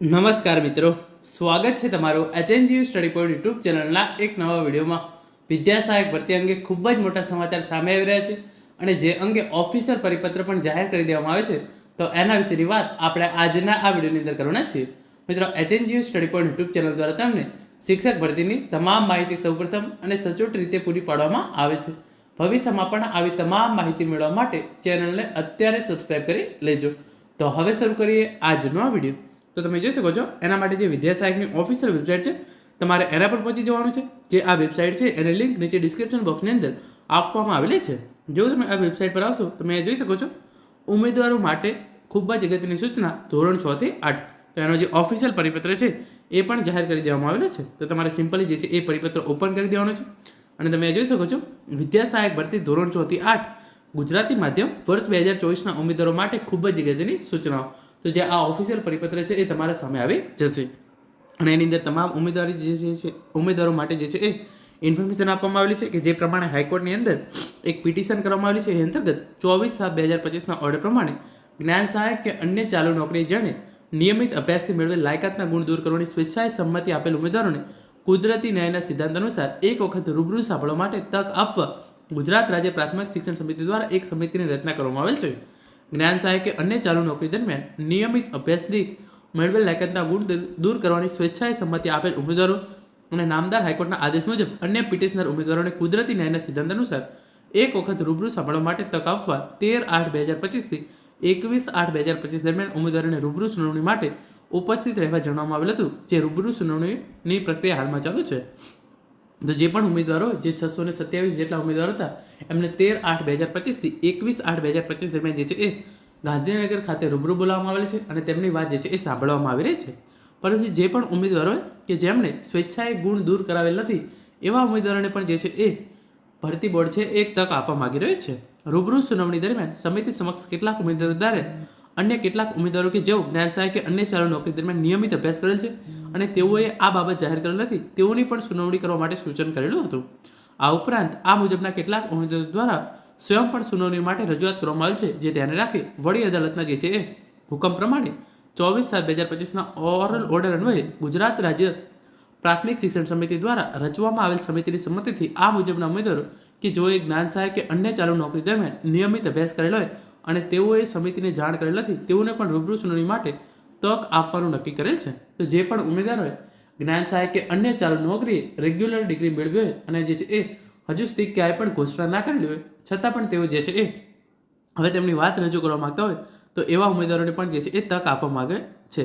નમસ્કાર મિત્રો. સ્વાગત છે તમારું એચએનજીયુ સ્ટડી પોઈન્ટ યુટ્યુબ ચેનલના એક નવા વિડીયોમાં. વિદ્યા સહાયક ભરતી અંગે ખૂબ જ મોટા સમાચાર સામે આવી રહ્યા છે અને જે અંગે ઓફિસર પરિપત્ર પણ જાહેર કરી દેવામાં આવે છે, તો એના વિશેની વાત આપણે આજના આ વિડીયોની અંદર કરવાના છીએ. મિત્રો HNGU study point YouTube channel દ્વારા તમને શિક્ષક ભરતીની તમામ માહિતી સૌપ્રથમ અને સચોટ રીતે પૂરી પાડવામાં આવે છે. ભવિષ્યમાં પણ આવી તમામ માહિતી મેળવવા માટે ચેનલને અત્યારે સબસ્ક્રાઇબ કરી લેજો. તો હવે શરૂ કરીએ આજનો આ વીડિયો. તો તમે જોઈ શકો છો, એના માટે જે વિદ્યા સહાયકની ઓફિશિયલ વેબસાઇટ છે, તમારે એના પર પહોંચી જવાનું છે. જે આ વેબસાઇટ છે, એની લિંક નીચે ડિસ્ક્રિપ્શન બોક્સની અંદર આપવામાં આવેલી છે. જો તમે આ વેબસાઇટ પર આવશો તમે જોઈ શકો છો, ઉમેદવારો માટે ખૂબ જ અગત્યની સૂચના ધોરણ છ થી આઠ. તો એનો જે ઓફિશિયલ પરિપત્ર છે, એ પણ જાહેર કરી દેવામાં આવેલો છે. તો તમારે સિમ્પલી જે છે, એ પરિપત્ર ઓપન કરી દેવાનો છે. અને તમે જોઈ શકો છો, વિદ્યા સહાયક ભરતી ધોરણ છ આઠ ગુજરાતી માધ્યમ વર્ષ બે હજાર ચોવીસના ઉમેદવારો માટે ખૂબ જ અગત્યની સૂચનાઓ. તો જે આ ઓફિશિયલ પરિપત્ર છે એ તમારા સામે આવી જશે. અને એની અંદર તમામ ઉમેદવારી જે છે ઉમેદવારો માટે જે છે એ ઇન્ફોર્મેશન આપવામાં આવેલી છે કે જે પ્રમાણે હાઈકોર્ટની અંદર એક પિટિશન કરવામાં આવેલી છે. એ અંતર્ગત ચોવીસ સાત બે હજાર પચીસના ઓર્ડર પ્રમાણે જ્ઞાન સહાયક કે અન્ય ચાલુ નોકરી જેણે નિયમિત અભ્યાસથી મેળવેલ લાયકાતના ગુણ દૂર કરવાની સ્વેચ્છાએ સંમતિ આપેલ ઉમેદવારોને કુદરતી ન્યાયના સિદ્ધાંત અનુસાર એક વખત રૂબરૂ સાંભળવા માટે તક આપવા ગુજરાત રાજ્ય પ્રાથમિક શિક્ષણ સમિતિ દ્વારા એક સમિતિની રચના કરવામાં આવેલ છે. જ્ઞાન સહાયક કે અન્ય ચાલુ નોકરી દરમિયાન નિયમિત અભ્યાસથી મેળવેલ લાયકાતના ગુણ દૂર કરવાની સ્વેચ્છાએ સંમતિ આપેલ ઉમેદવારો અને નામદાર હાઈકોર્ટના આદેશ મુજબ અન્ય પિટિશનર ઉમેદવારોને કુદરતી ન્યાયના સિદ્ધાંત અનુસાર એક વખત રૂબરૂ સાંભળવા માટે તક આપવા તેર આઠ બે હજાર પચીસથી એકવીસ આઠ બે હજાર પચીસ દરમિયાન ઉમેદવારોને રૂબરૂ સુનાવણી માટે ઉપસ્થિત રહેવા જણાવવામાં આવેલ હતું, જે રૂબરૂ સુનાવણીની પ્રક્રિયા હાલમાં ચાલુ છે. તો જે પણ ઉમેદવારો જે છસો ને સત્યાવીસ જેટલા ઉમેદવારો હતા, એમને તેર આઠ બે હજાર પચીસથી એકવીસ આઠ બે હજાર પચીસ દરમિયાન જે છે એ ગાંધીનગર ખાતે રૂબરૂ બોલાવવામાં આવેલ છે અને તેમની વાત જે છે એ સાંભળવામાં આવી રહી છે. પરંતુ જે પણ ઉમેદવારો કે જેમણે સ્વેચ્છાએ ગુણ દૂર કરાવેલ નથી, એવા ઉમેદવારોને પણ જે છે એ ભરતી બોર્ડ છે એક તક આપવા માગી રહ્યો છે. રૂબરૂ સુનાવણી દરમિયાન સમિતિ સમક્ષ કેટલાક ઉમેદવારો દ્વારા અન્ય કેટલાક ઉમેદવારો કે જેઓ જ્ઞાન સહાય કે અન્ય ચાલુ નોકરી દરમિયાન નિયમિત અભ્યાસ કરેલ છે અને તેઓએ આ બાબત જાહેર કરેલ નથી. તેઓની પણ સુનાવણી કરવા માટે સૂચન કરેલું હતું. આ ઉપરાંત આ મુજબના કેટલાક ઉમેદવારો દ્વારા સ્વયં પણ સુનાવણી માટે રજૂઆત કરવામાં આવેલ છે, જે ધ્યાને રાખી વડી અદાલતના જે છે એ હુકમ પ્રમાણે ચોવીસ સાત બે હજાર પચીસના ઓરલ ઓર્ડર અન્વયે ગુજરાત રાજ્ય પ્રાથમિક શિક્ષણ સમિતિ દ્વારા રચવામાં આવેલ સમિતિની સંમતિથી આ મુજબના ઉમેદવારો કે જેઓએ જ્ઞાન સહાય કે અન્ય ચાલુ નોકરી દરમિયાન નિયમિત અભ્યાસ કરેલો હોય અને તેઓએ સમિતિને જાણ કરેલ નથી, તેઓને પણ રૂબરૂ સુનાવણી માટે તક આપવાનું નક્કી કરેલ છે. તો જે પણ ઉમેદવારોએ જ્ઞાન સહાય કે અન્ય ચાલુ નોકરીએ રેગ્યુલર ડિગ્રી મેળવી હોય અને જે છે એ હજુ સુધી ક્યાંય પણ ઘોષણા ના કરેલી હોય, છતાં પણ તેઓ જે છે એ હવે તેમની વાત રજૂ કરવા માગતા હોય, તો એવા ઉમેદવારોને પણ જે છે એ તક આપવા માગે છે.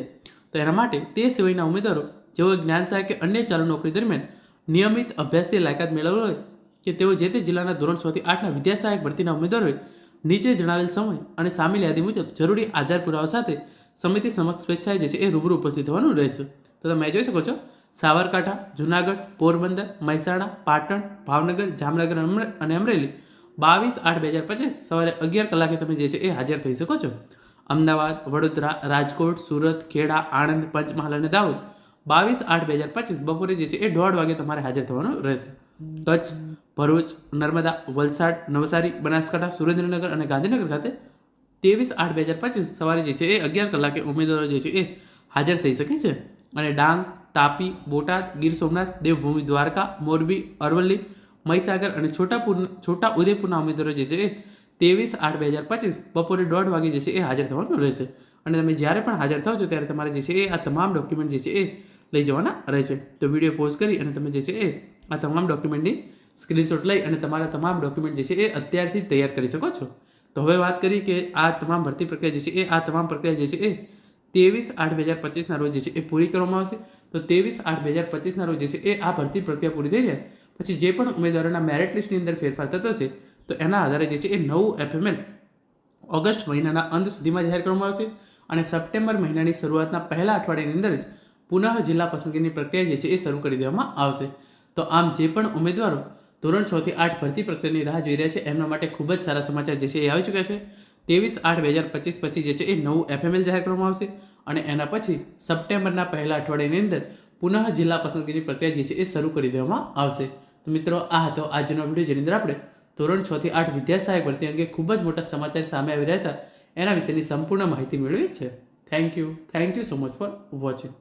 તો એના માટે તે સિવાયના ઉમેદવારો, જેઓ જ્ઞાન સહાય કે અન્ય ચાલુ નોકરી દરમિયાન નિયમિત અભ્યાસથી લાયકાત મેળવેલ હોય કે તેઓ જે તે જિલ્લાના ધોરણ છથી આઠના વિદ્યા સહાયક ભરતીના ઉમેદવારોએ નીચે જણાવેલ સમય અને સામેલ યાદી મુજબ જરૂરી આધાર પુરાવા સાથે સમિતિ સમક્ષ સ્વેચ્છાએ જે છે એ રૂબરૂ ઉપસ્થિત થવાનું રહેશે. તો તમે જોઈ શકો છો સાબરકાંઠા જુનાગઢ, પોરબંદર, મહેસાણા, પાટણ, ભાવનગર, જામનગર અને અમરેલી બાવીસ આઠ બે હજાર પચીસ સવારે અગિયાર કલાકે તમે જે છે એ હાજર થઈ શકો છો. અમદાવાદ, વડોદરા, રાજકોટ, સુરત, ખેડા, આણંદ, પંચમહાલ અને દાહોદ બાવીસ આઠ બે હજાર પચીસ બપોરે જે છે એ દોઢ વાગે તમારે હાજર થવાનું રહેશે. કચ્છ, ભરૂચ, નર્મદા, વલસાડ, નવસારી, બનાસકાંઠા, સુરેન્દ્રનગર અને ગાંધીનગર ખાતે ત્રેવીસ આઠ બે હજાર પચીસ સવારે જે છે એ અગિયાર કલાકે ઉમેદવારો જે છે એ હાજર થઈ શકે છે. અને ડાંગ, તાપી, બોટાદ, ગીર સોમનાથ, દેવભૂમિ, દ્વારકા, મોરબી, અરવલ્લી, મહીસાગર અને છોટાપુર છોટા ઉદેપુરના ઉમેદવારો જે છે એ ત્રેવીસ આઠ બે હજાર પચીસ બપોરે દોઢ વાગે જે છે એ હાજર થવાનું રહેશે. અને તમે જ્યારે પણ હાજર થાવ છો ત્યારે તમારે જે છે એ આ તમામ ડોક્યુમેન્ટ જે છે એ લઈ જવાના રહેશે. તો વીડિયો પોઝ કરી અને તમે જે છે એ આ તમામ ડોક્યુમેન્ટની સ્ક્રીનશોટ લઈ અને તમારા તમામ ડોક્યુમેન્ટ જે છે એ અત્યારથી તૈયાર કરી શકો છો. તો હવે વાત કરીએ કે આ તમામ ભરતી પ્રક્રિયા જે છે એ, આ તમામ પ્રક્રિયા જે છે એ ત્રેવીસ આઠ બે હજાર પચીસના રોજ જે છે એ પૂરી કરવામાં આવશે. તો ત્રેવીસ આઠ બે હજાર પચીસના રોજ જે છે એ આ ભરતી પ્રક્રિયા પૂરી થઈ જાય. પછી જે પણ ઉમેદવારોના મેરિટ લિસ્ટની અંદર ફેરફાર થતો છે, તો એના આધારે જે છે એ નવું એફએમએલ ઓગસ્ટ મહિનાના અંત સુધીમાં જાહેર કરવામાં આવશે અને સપ્ટેમ્બર મહિનાની શરૂઆતના પહેલા અઠવાડિયાની અંદર જ પુનઃ જિલ્લા પસંદગીની પ્રક્રિયા જે છે એ શરૂ કરી દેવામાં આવશે. તો આમ જે પણ ઉમેદવારો ધોરણ છ થી આઠ ભરતી પ્રક્રિયાની રાહ જોઈ રહ્યા છે. એમના માટે ખૂબ જ સારા સમાચાર જે છે એ આવી ચૂક્યા છે. ત્રેવીસ આઠ બે હજાર પચીસ પછી જે છે એ નવું એફએમએલ જાહેર કરવામાં આવશે અને એના પછી સપ્ટેમ્બરના પહેલા અઠવાડિયાની અંદર પુનઃ જિલ્લા પસંદગીની પ્રક્રિયા જે છે એ શરૂ કરી દેવામાં આવશે. તો મિત્રો, આ હતો આજનો વીડિયો જેની અંદર આપણે ધોરણ છ થી આઠ વિદ્યા સહાયક ભરતી અંગે ખૂબ જ મોટા સમાચાર સામે આવી રહ્યા હતા. એના વિશેની સંપૂર્ણ માહિતી મેળવી છે. Thank you thank you so much for watching